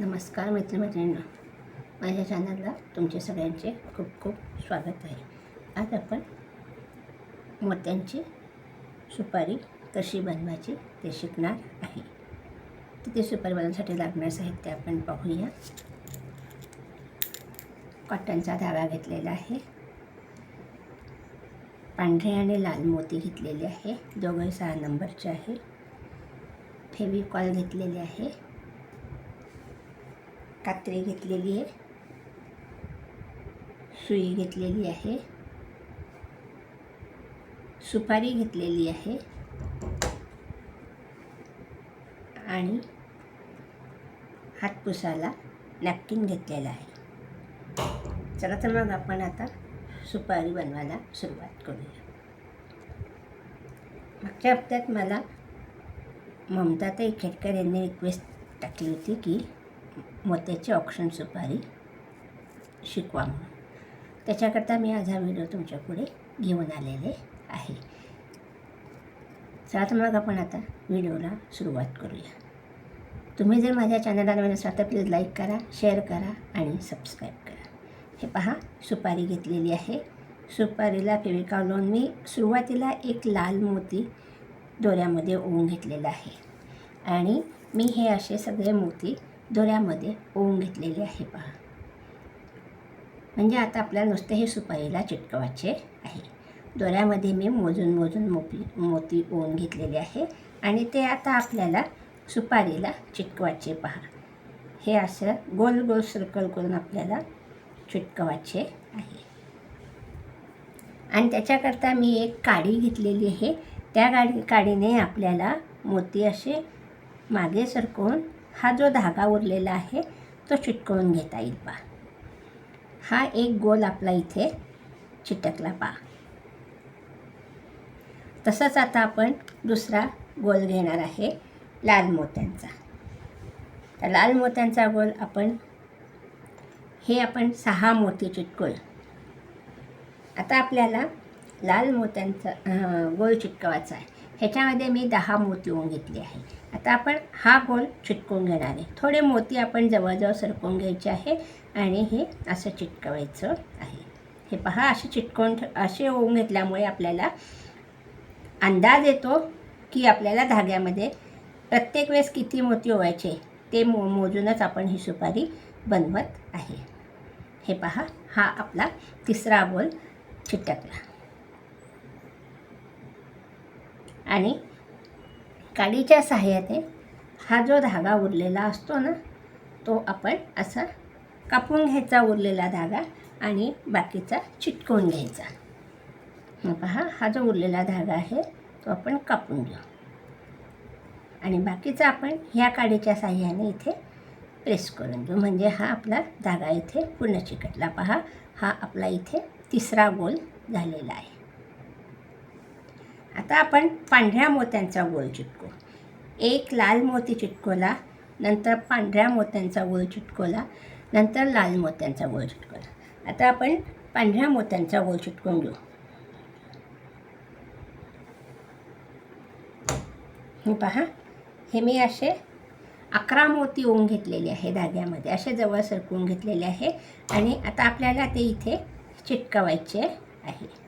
नमस्कार मित्रमैत्रिणींना. माझ्या चॅनलला तुमचे सगळ्यांचे खूप खूप स्वागत आहे. आज आपण मोत्यांची सुपारी कशी बनवायची ते शिकणार आहे. तिथे सुपारी बनवण्यासाठी लागणारं साहित्य आपण पाहूया. कॉटनचा धागा घेतलेला आहे. पांढरे आणि लाल मोती घेतलेले आहे. दोघंही सहा नंबरचे आहे. फेविकॉल घेतलेले आहे. कात्री घेतलेली आहे. सुई घेतलेली आहे. सुपारी घेतलेली आहे. आणि हातपुसाला नॅपकिन घेतलेला आहे. चला तर मग आपण आता सुपारी बनवायला सुरुवात करूया. मागच्या हप्त्यात मला ममताताई खेडकर यांनी रिक्वेस्ट टाकली होती की मोत्याची ऑप्शन सुपारी शिकवा म्हणून. त्याच्याकरता मी आज हा व्हिडिओ तुमच्यापुढे घेऊन आलेले आहे. चला तर मग आपण आता व्हिडिओला सुरुवात करूया. तुम्ही जर माझ्या चॅनलला नवीन असाल तर प्लीज लाईक करा शेअर करा आणि सबस्क्राईब करा. हे पहा सुपारी घेतलेली आहे. सुपारीला फेविका लावून मी सुरुवातीला एक लाल मोती दोऱ्यामध्ये ओवून घेतलेला आहे. आणि मी हे असे सगळे मोती दोऱ्यामध्ये ओवून घेतलेले आहे पहा. म्हणजे आता आपल्याला नुसते हे सुपारीला चिटकवायचे आहे. दोऱ्यामध्ये मी मोजून मोजून मोपी मोती ओवून घेतलेले आहे आणि ते आता आपल्याला सुपारीला चिटकवायचे पहा. हे असं गोल गोल सर्कल करून आपल्याला चिटकवायचे आहे. आणि त्याच्याकरता मी एक काडी घेतलेली आहे. त्या गाडी काडीने आपल्याला मोती असे मागे सरकवून हा जो धागा उरलेला आहे तो चिटकवून घेता येईल पा हा एक गोल आपला इथे चिटकला पा तसंच आता आपण दुसरा गोल घेणार आहे लाल मोत्यांचा. तर लाल मोत्यांचा गोल आपण हे आपण सहा मोती चिटकवूया आता आपल्याला लाल मोत्यांचा गोल चिटकवायचा आहे. ह्याच्यामध्ये मी दहा मोती होऊन घेतले आहे. आता आपण हा गोल चिटकून घेणार आहे. थोडे मोती आपण जवळजवळ सरकवून घ्यायचे आहे आणि हे असं चिटकवायचं आहे. हे पहा असे चिटकवून असे होऊन घेतल्यामुळे आपल्याला अंदाज येतो की आपल्याला धाग्यामध्ये प्रत्येक वेळेस किती मोती ओवायचे ते मो मोजूनच आपण ही सुपारी बनवत आहे. हे पहा हा आपला तिसरा गोल चिटकला. आणि काडीच्या सहाय्याने हा जो धागा उरलेला असतो ना तो आपण असा कापून घ्यायचा उरलेला धागा आणि बाकीचा चिटकवून घ्यायचा. मग पहा हा जो उरलेला धागा आहे तो आपण कापून घेऊ. आणि बाकीचा आपण ह्या काडीच्या साह्याने इथे प्रेस करून घेऊ. म्हणजे हा आपला धागा इथे पूर्ण चिकटला. पहा हा आपला इथे तिसरा गोल झालेला आहे. आता आपण पांढऱ्या मोत्यांचा गोल चिटकू. एक लाल मोती चिटकवला नंतर पांढऱ्या मोत्यांचा गोल चिटकवला नंतर लाल मोत्यांचा गोल चिटकवला. आता आपण पांढऱ्या मोत्यांचा गोल चिटकून घेऊ. हे पहा हे मी असे अकरा मोती ओवून घेतलेले आहे धाग्यामध्ये असे जवळ सरकवून घेतलेले आहे. आणि आता आपल्याला ते इथे चिटकवायचे आहे.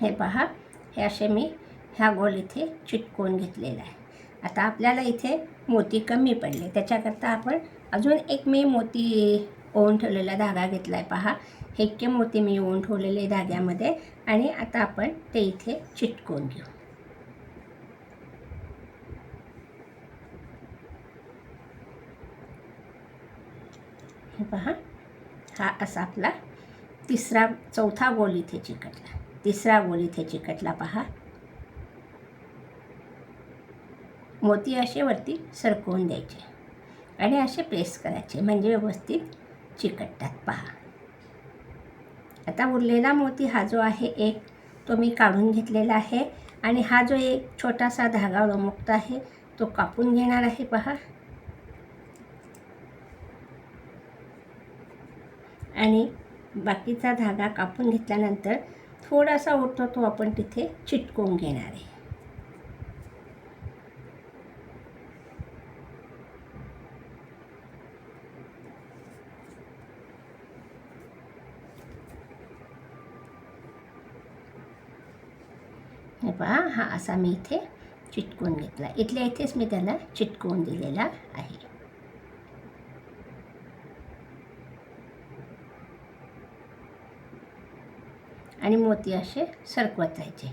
हे पहा हे असे मी ह्या गोल इथे चिटकवून घेतलेला आहे. आता आपल्याला इथे मोती कमी पडले. त्याच्याकरता आपण अजून एक मी मोती ओवून ठेवलेला धागा घेतला आहे पहा. हे इतके मोती मी ओवून ठेवलेले धाग्यामध्ये आणि आता आपण ते इथे चिटकवून घेऊ. हे पहा हा असा आपला तिसरा चौथा गोल इथे चिकटला. तिसरा गोल इथे चिकटला पहा. मोती असे वरती सरकवून द्यायचे आणि असे प्रेस करायचे म्हणजे व्यवस्थित चिकटतात पहा. आता उरलेला मोती हा जो आहे एक तो मी काढून घेतलेला आहे आणि हा जो एक छोटासा धागा रमुक्त आहे तो कापून घेणार आहे पहा. आणि बाकीचा धागा कापून घेतल्यानंतर थोडासा उरतो तो आपण तिथे चिटकवून घेणार आहे. हे पहा हा असा मी इथे चिटकून घेतला. इथल्या इथेच मी त्याला चिटकवून दिलेला आहे. आणि मोती असे सरकवत जायचे.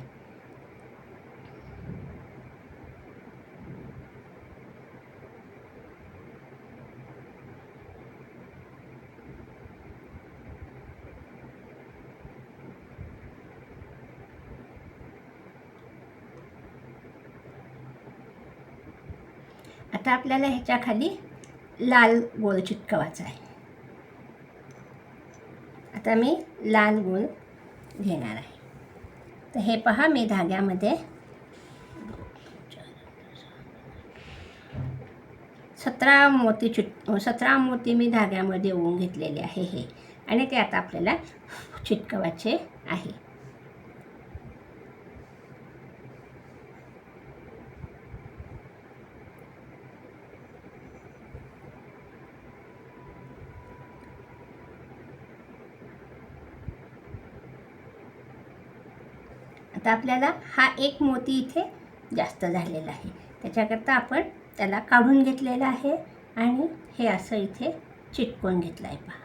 आता आपल्याला ह्याच्या खाली लाल गोल चिटकवायचा आहे. आता मी लाल गोल घेणार आहे. तर हे पहा मी धाग्यामध्ये सतरा मोती चिट सतरा मोती मी धाग्यामध्ये ओवून घेतलेले आहे हे. आणि ते आता आपल्याला चिटकवायचे आहे. आता आपल्याला हा एक मोती इथे जास्त झालेला आहे. त्याच्याकरता आपण त्याला काढून घेतलेला आहे आणि हे असं इथे चिटकून घेतलं आहे पहा.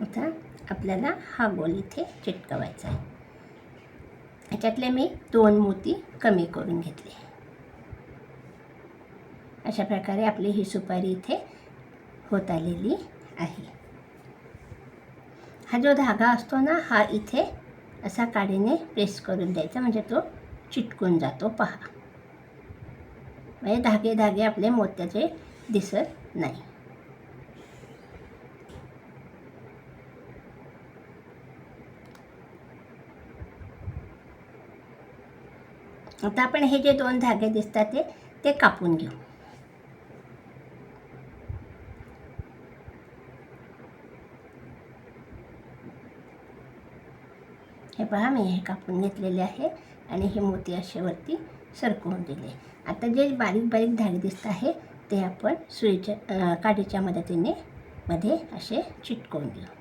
आता आपल्याला हा गोल इथे चिटकवायचा आहे. ह्याच्यातले मी दोन मोती कमी करून घेतले. अशा प्रकारे आपली ही सुपारी इथे होत आलेली आहे. हा जो धागा असतो ना हा इथे असा काडीने प्रेस करून द्यायचा म्हणजे तो चिटकून जातो. पहा. म्हणजे धागे धागे आपले मोत्याचे दिसत नाही. आता आपण हे जे दोन धागे दिसतात ते ते कापून घेऊ. हे पहा मी हे कापून घेतलेले आहे आणि हे मोती असे वरती सरकवून दिले आता जे बारीक बारीक धागे दिसत आहे ते आपण सुईच्या काठीच्या मदतीने मध्ये असे चिटकवून घेऊ.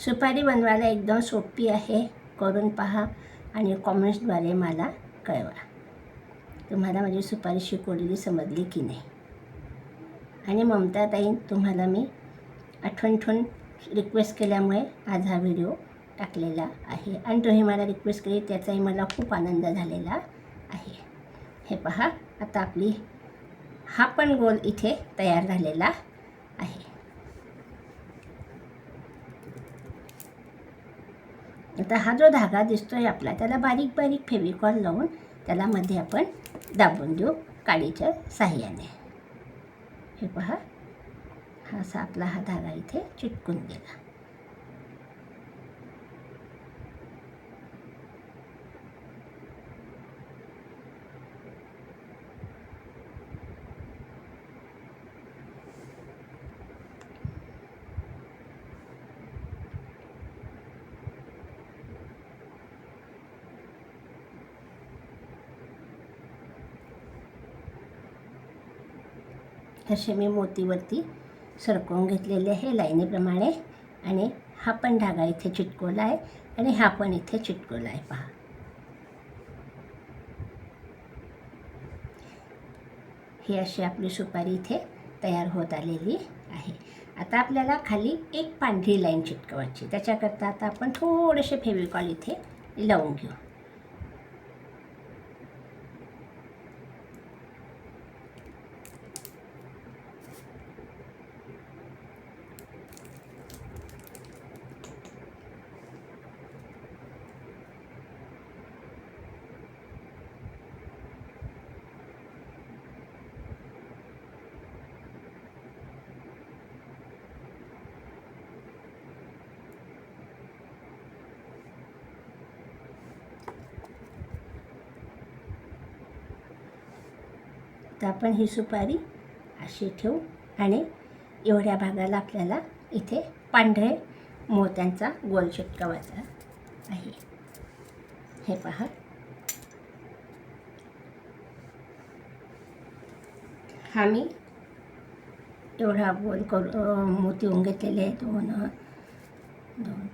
सुपारी बनवायला एकदम सोपी आहे. करून पहा आणि कॉमेंट्सद्वारे मला कळवा. तुम्हाला माझी सुपारी शिकवलेली समजली की नाही. आणि ममता ताई तुम्हाला मी आठवण ठेवून रिक्वेस्ट केल्यामुळे आज हा व्हिडिओ टाकलेला आहे. आणि तुम्ही मला रिक्वेस्ट केली त्याचाही मला खूप आनंद झालेला आहे. हे पहा आता आपली हा पण गोल इथे तयार झालेला आहे. आता हा जो धागा दिसतो आहे आपला त्याला बारीक बारीक फेविकॉल लावून त्याला मध्ये आपण दाबून देऊ काडीच्या साह्याने. हे पहा हा असा आपला हा धागा इथे चिटकून गेला. असे मी मोतीवरती सरकवून घेतलेले आहे लाईनीप्रमाणे. आणि हा पण धागा इथे चिटकवला आहे आणि हा पण इथे चिटकवला आहे. पहा. ही अशी आपली सुपारी इथे तयार होत आलेली आहे. आता आपल्याला खाली एक पांढरी लाईन चिटकवायची त्याच्याकरता आता आपण थोडेसे फेविकॉल इथे लावून घेऊ. तर आपण ही सुपारी अशी ठेवू आणि एवढ्या भागाला आपल्याला इथे पांढरे मोत्यांचा गोल चिटकवायचा आहे. हे पहा. हा मी एवढा गोल करू मोती होऊन घेतलेले आहे दोन दोन दोन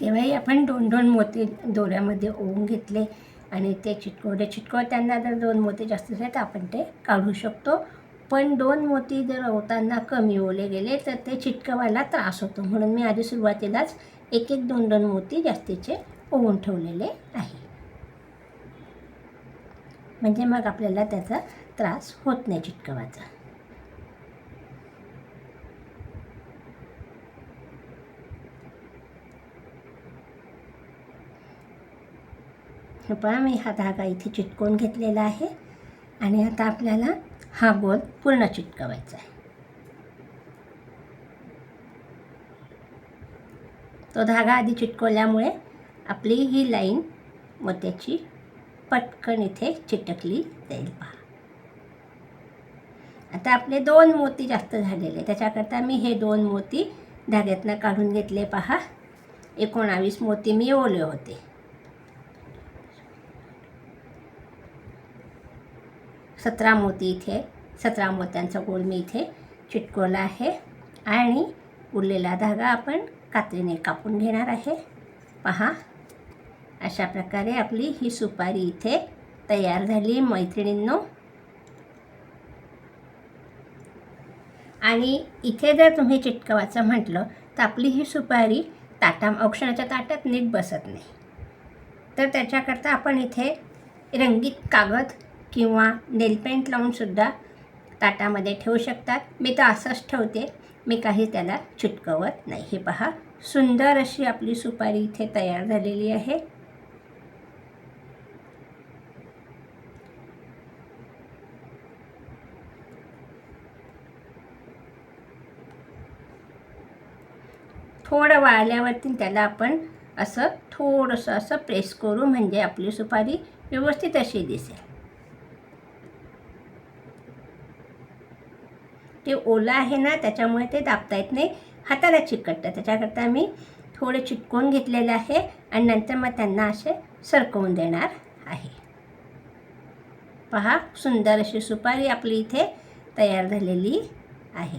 तेव्हाही आपण दोन दोन मोती दोऱ्यामध्ये ओवून घेतले आणि ते चिटकवले. चिटकवताना जर दोन मोती जास्त झाले तर आपण ते काढू शकतो. पण दोन मोती जर ओवताना कमी ओले गेले तर ते चिटकवायला त्रास होतो. म्हणून मी आधी सुरुवातीलाच एक एक दोन दोन मोती जास्तीचे ओवून ठेवलेले आहे. म्हणजे मग आपल्याला त्याचा त्रास होत नाही चिटकवाचा हे पहा मी हा धागा इथे चिटकवून घेतलेला आहे. आणि आता आपल्याला हा गोल पूर्ण चिटकवायचा आहे. तो धागा आधी चिटकवल्यामुळे आपली ही लाईन मोत्याची पटकन इथे चिटकली जाईल पहा. आता आपले दोन मोती जास्त झालेले. त्याच्याकरता मी हे दोन मोती धाग्यातनं काढून घेतले पहा. एकोणावीस मोती मी ओले होते. सतरा मोती इथे. सतरा मोत्यांचा गोल मी इथे चिटकवला आहे. आणि उरलेला धागा आपण कात्रीने कापून घेणार आहे. पहा. अशा प्रकारे आपली ही सुपारी इथे तयार झाली मैत्रिणींनो. आणि इथे जर तुम्ही चिटकवायचं म्हटलं तर आपली ही सुपारी ताटा औक्षणाच्या ताटात नीट बसत नाही. तर त्याच्याकरता आपण इथे रंगीत कागद किंवा नेलपेंट लावूनसुद्धा ताटामध्ये ठेवू शकतात. मी तर असंच ठेवते. मी काही त्याला चिटकवत नाही. हे पहा सुंदर अशी आपली सुपारी इथे तयार झालेली आहे. थोडं वाळल्यावरती त्याला आपण असं थोडंसं असं प्रेस करू म्हणजे आपली सुपारी व्यवस्थित अशी दिसेल. ते ओलं आहे ना त्याच्यामुळे ते दाबता येत नाही. हाताला चिकटतं. त्याच्याकरता मी थोडे चिटकवून घेतलेले आहे आणि नंतर मग त्यांना असे सरकवून देणार आहे. पहा सुंदर अशी सुपारी आपली इथे तयार झालेली आहे.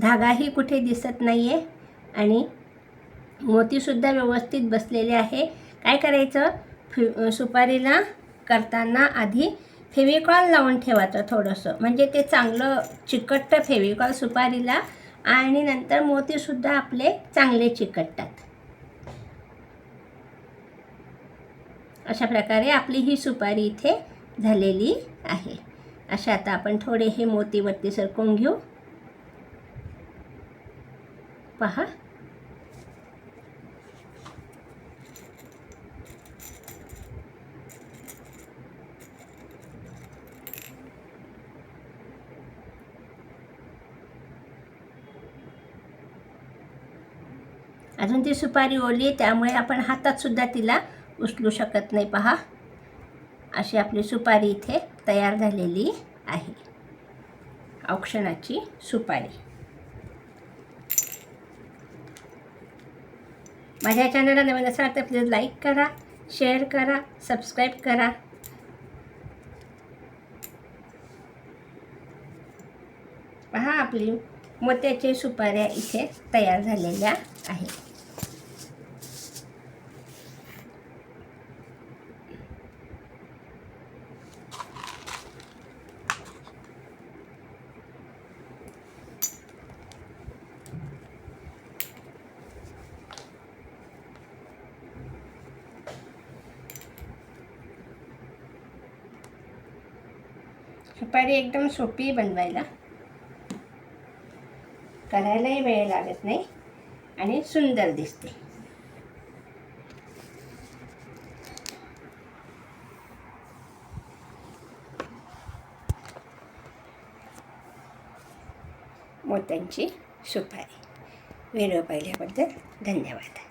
धागाही कुठे दिसत नाही आहे आणि मोतीसुद्धा व्यवस्थित बसलेले आहे. काय करायचं? फि सुपारीला करताना आधी फेविकॉल लावून ठेवायचं थोडंसं. म्हणजे ते चांगलं चिकटतं फेविकॉल सुपारीला आणि नंतर मोतीसुद्धा आपले चांगले चिकटतात. अशा प्रकारे आपली ही सुपारी इथे झालेली आहे. अशा आता आपण थोडे हे मोतीवरती सरकून घेऊ. पहा अजून ती सुपारी ओली त्यामुळे आपण हातातसुद्धा तिला उचलू शकत नाही. पहा. अशी आपली सुपारी इथे तयार झालेली आहे. औक्षणाची सुपारी. माझ्या चॅनलला नवीन असाल तर प्लीज लाईक करा शेअर करा सबस्क्राईब करा. पहा आपली मोत्याचे सुपाऱ्या इथे तयार झालेल्या आहेत. सुपारी एकदम सोपी बनवायला. करायलाही वेळ लागत नाही आणि सुंदर दिसते. मोत्यांची सुपारी. व्हिडिओ पाहिल्याबद्दल धन्यवाद.